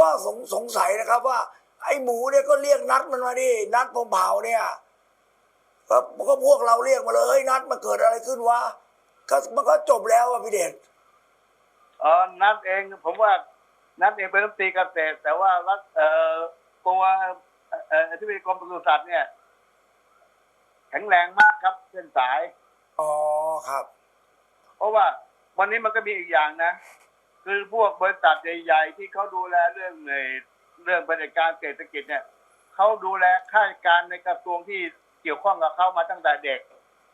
ก็สงสงสัยนะครับว่า ไอ้หมูเนี่ยก็เรียกนัดมันมาดินัดผมเผาเนี่ยก็ก็พวกเราเรียกมาเลยเฮ้ยนัดมันเกิดอะไรขึ้นวะก็มันก็จบแล้วอะพี่เดชเออนัดเองผมว่านัดเองเป็นรัฐมนตรีเกษตรแต่ว่ารัฐเอ่อตัวเอ่อเอ่อที่เป็นกรมปศุสัตว์เนี่ยแข็งแรงมากครับเส้นสาย อ๋อครับ เพราะว่าวันนี้มันก็มีอีกอย่างนะ คือพวกบริษัทใหญ่ ๆ ที่เขาดูแลเรื่องในเรื่องบริการเศรษฐกิจเนี่ยเขาดูแลข้าราชการในกระทรวงที่เกี่ยวข้องกับเขามาตั้งแต่เด็ก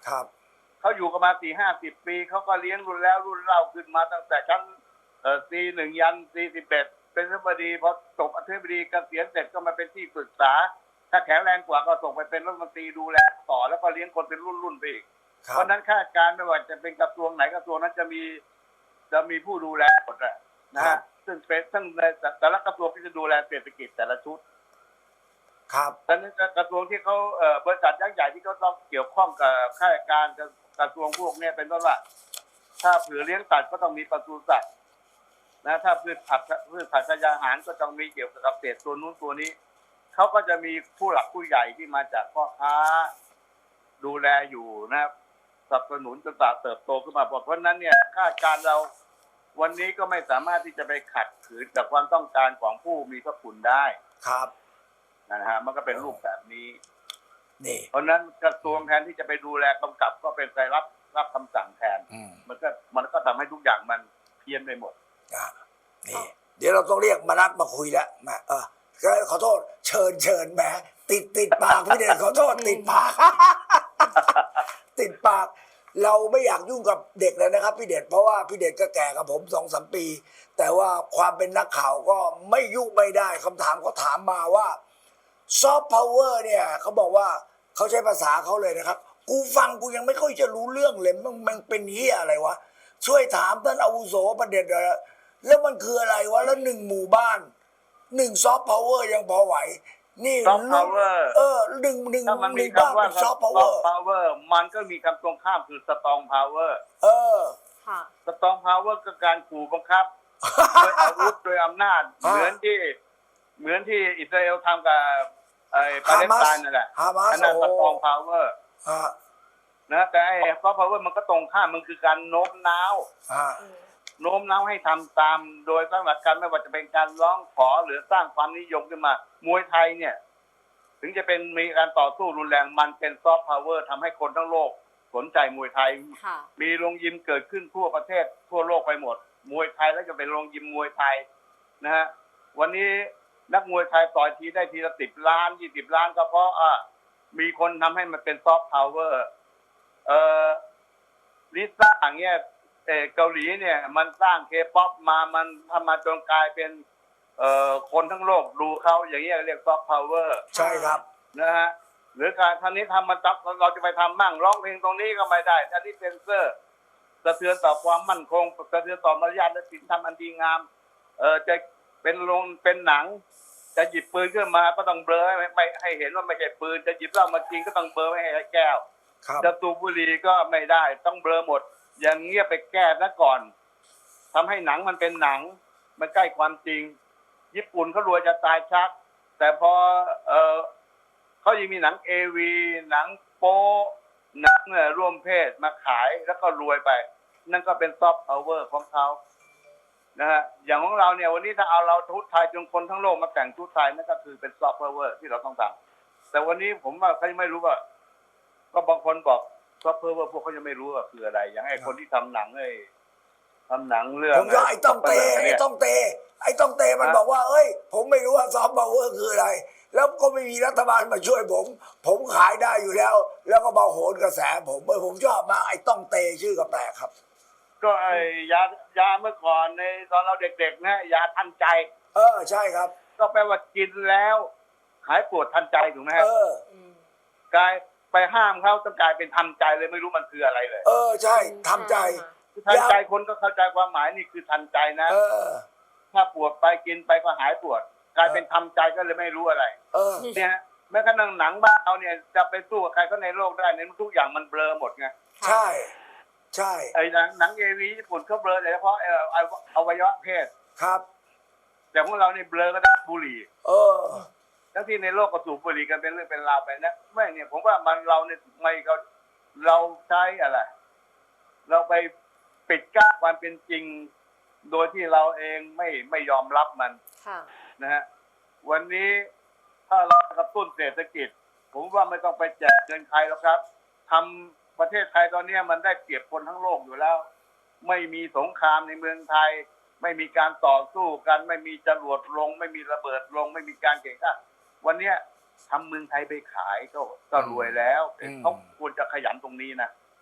ครับเขาอยู่กันมาสี่ห้าสิบปีเขาก็เลี้ยงรุ่นแล้วรุ่นเล่าขึ้นมาตั้งแต่ชั้นเอ่อซีหนึ่งยันซีสิบเอ็ดเป็นอธิบดีพอจบอธิบดีเกษียณเสร็จก็มาเป็นที่ปรึกษา ถ้าแข็งแรงกว่าก็ส่งไปเป็นรัฐมนตรีดูแลต่อแล้วก็เลี้ยงคนเป็นรุ่นรุ่นๆไปอีกครัเพบราะฉะนั้นข้าราชการไม่ว่าจะเป็นกระทรวงไหนกระทรวงนั้นจะมี จะมีผู้ดูแลหมดอะนะครัฮะบซึ่งเป็นซึ่งในแต่ละกระทรวงที่จะดูแลเศรษฐกิจแต่ละชุด ครับดังนั้นกระทรวงที่เขาเอ่อบริษัทยักษ์ใหญ่ที่เขาต้องเกี่ยวข้องกับข้าราชการกับกระทรวงพวกเนี้ยเป็นต้นว่า ถ้าเผื่อเลี้ยงสัตว์ก็ต้องมีปศุสัตว์นะถ้าพืชผักพืชผักชยาหารก็ต้องมีเกี่ยวกับเกษตรตัวนู้นตัวนี้เขาก็จะมีผู้หลักผู้ใหญ่ที่มาจากพ่อค้าดูแลอยู่นะครับสนับสนุนจนตาเติบโตขึ้นมาเพราะฉะนั้นเนี่ยข้าราชการเรา วันนี้ก็ไม่สามารถที่จะไปขัดขืนกับความต้องการของผู้มีพระคุณได้ครับ นะฮะมันก็เป็นรูปแบบนี้ นี่ เพราะฉะนั้นกระทรวงแทนที่จะไปดูแลกำกับก็เป็นไปรับรับคำสั่งแทน อืมมันก็มันก็ทำให้ทุกอย่างมันเพี้ยนไปหมด อะนี่ เดี๋ยวเราต้องเรียกมานัดมาคุยแล้วมาเออก็ขอโทษ เชิญเชิญแหมติดติดปากพี่เดชขอโทษติดปาก ติดปาก เราไม่อยากยุ่งกับเด็กเลยนะครับ พี่เดชเพราะว่าพี่เดชก็แก่กับผมสองสามปี แต่ว่าความเป็นนักข่าวก็ไม่ยุ่งไม่ได้คำถามเขาถามมาว่าซอฟต์พาวเวอร์เนี่ยเขาบอกว่าเขาใช้ภาษาเขาเลยนะครับ กูฟังกูยังไม่ค่อยจะรู้เรื่องเลยมันมันเป็นเฮียอะไรวะ ช่วยถามท่านอาวุโสประเด็นเลยแล้วมันคืออะไรวะ แล้วหนึ่งหมู่บ้านหนึ่งซอฟต์พาวเวอร์ยังพอไหว นี่ Soft power เออหนึ่งหนึ่งถ้ามันหมีนึ่งบ้านคำว่าเป็นซอฟต์พาวเวอร์พาวเวอร์มันก็มีคำตรงข้ามคือสตองพาวเวอร์เออค่ะสตองพาวเวอร์ก็การขู่บังคับด้วยอาวุธโดยอำนาจฮะเหมือนที่ เหมือนที่อิสราเอลทำกับไอ้ปาเลสไตน์นั่นแหละฮามาสอันนั้นสโอ้ตองพาวเวอร์อ่านะแต่ไอ้ซอฟต์พาวเวอร์มันก็ตรงข้ามมันคือการโน้มน้าวอ่า โน้มน้าวให้ทำตาม โดยตั้งหลักการไม่ว่าจะเป็นการร้องขอหรือสร้างความนิยมขึ้นมา มวยไทยเนี่ย ถึงจะเป็นมีการต่อสู้รุนแรงมันเป็นซอฟต์พาวเวอร์ทำให้คนทั้งโลกสนใจมวยไทยค่ะมีโรงยิมเกิดขึ้นทั่วประเทศทั่วโลกไปหมด มวยไทยแล้วจะเป็นโรงยิมมวยไทยนะฮะวันนี้นักมวยไทยต่อยทีได้ทีละสิบล้านยี่สิบล้านก็เพราะอะมีคนทำให้มันเป็นซอฟต์พาวเวอร์เอ่อลิซ่าอย่างเงี้ย เออเกาหลีเนี่ยมันสร้างเคป๊อปมามันทำมาจนกลายเป็นเอ่อคนทั้งโลกดูเขาอย่างเงี้ยเรียกซอฟต์พาวเวอร์ใช่ครับนะฮะหรือการท่านนี้ทำมันตับเราจะไปทำมั่งร้องเพลงตรงนี้ก็ไม่ได้ท่านนี้เซนเซอร์สะเทือนต่อความมั่นคงสะเทือนต่อมารยาทและศีลธรรมอันดีงามเออจะเป็นลงเป็นหนัง จะหยิบปืนขึ้นมาก็ต้องเบลอไม่ไม่ให้เห็นว่าไม่ใช่ปืน จะหยิบเหล้ามากินก็ต้องเบลอไม่ให้แก้วครับจะสูบบุหรี่ก็ไม่ได้ต้องเบลอหมด อย่างเงี้ยไปแก้ซะก่อนทำให้หนังมันเป็นหนัง มันใกล้ความจริง ญี่ปุ่นเขารวยจะตายชัก แต่พอเออเขายังมีหนังเอวีหนังโป๊หนังเนี่ยร่วมเพศมาขายแล้วก็รวยไป นั่นก็เป็นซอฟต์พาวเวอร์ของเขานะฮะอย่างของเราเนี่ยวันนี้ถ้าเอาเราชุดไทยจนคนทั้งโลกมาแต่งชุดไทยนั่นก็คือเป็นซอฟต์พาวเวอร์ที่เราต้องทำแต่วันนี้ผมว่าเขาไม่รู้ว่า ก็บางคนบอก ซอฟต์พาวเวอร์พวกเขายังไม่รู้ว่าคืออะไร อย่างไอ้คนที่ทำหนังไอ้ทำหนังเรื่องผมก็ไอ้ต้องเตะไอ้เนี่ยต้องเตะไอ้ต้องเตะมันฮะบอกว่า เอ้ย ผมไม่รู้ว่าซอฟต์พาวเวอร์คืออะไร แล้วก็ไม่มีรัฐบาลมาช่วยผม ผมขายได้อยู่แล้ว แล้วก็มาโหนกระแสผมเออผมชอบมากไอ้ต้องเตะชื่อก็แปลกครับ ก็ไอ้ยายาเมื่อก่อนในตอนเราเด็กๆนะยาทันใจ เออใช่ครับ ก็แปลว่ากินแล้ว หายปวดทันใจถูกไหมฮะเอออืมกลาย ไปห้ามเขาต้องกลายเป็นทันใจเลยไม่รู้มันคืออะไรเลยเออใช่ทำใจทันใจคนก็เข้าใจความหมายนี่คือทันใจนะ เออ ถ้าปวดไปกินไปก็หายปวด กลายเป็นทำใจก็เลยไม่รู้อะไร เออ เนี่ยฮะแม้กระทั่งหนังบ้านเราเนี่ยจะไปสู้กับใครก็ในโลกได้เนี่ยทุกอย่างมันเบลอหมดไงใช่ ใช่ไอ้หนังหนังเอวีญี่ปุ่นเขาเบลอแต่เฉพาะเอ่ออวัยวะเพศ ครับเฉแต่พวกเราเนี่ยเบลอก็ได้บุหรี่ เออ ทั้งที่ในโลกก็สูบบุหรี่กันเป็นเรื่องเป็นราวไปนะไม่เนี่ยผมว่ามันเราเนี่ยไม่ก็เราใช้อะไร เราไปปิดกั้นความเป็นจริง โดยที่เราเองไม่ไม่ยอมรับมันค่ะนะฮะวันนี้ถ้าเรากระตุ้นเศรษฐกิจ ผมว่าไม่ต้องไปแจกเงินใครหรอกครับทำประเทศไทยตอนเนี้ยมันได้เปรียบคนทั้งโลกอยู่แล้ว ไม่มีสงครามในเมืองไทย ไม่มีการต่อสู้กัน ไม่มีจรวดลง ไม่มีระเบิดลง ไม่มีการเก่งขัน วันเนี้ยทำเมืองไทยไปขายก็ก็รวยแล้วอืมเขาควรจะขยันตรงนี้นะ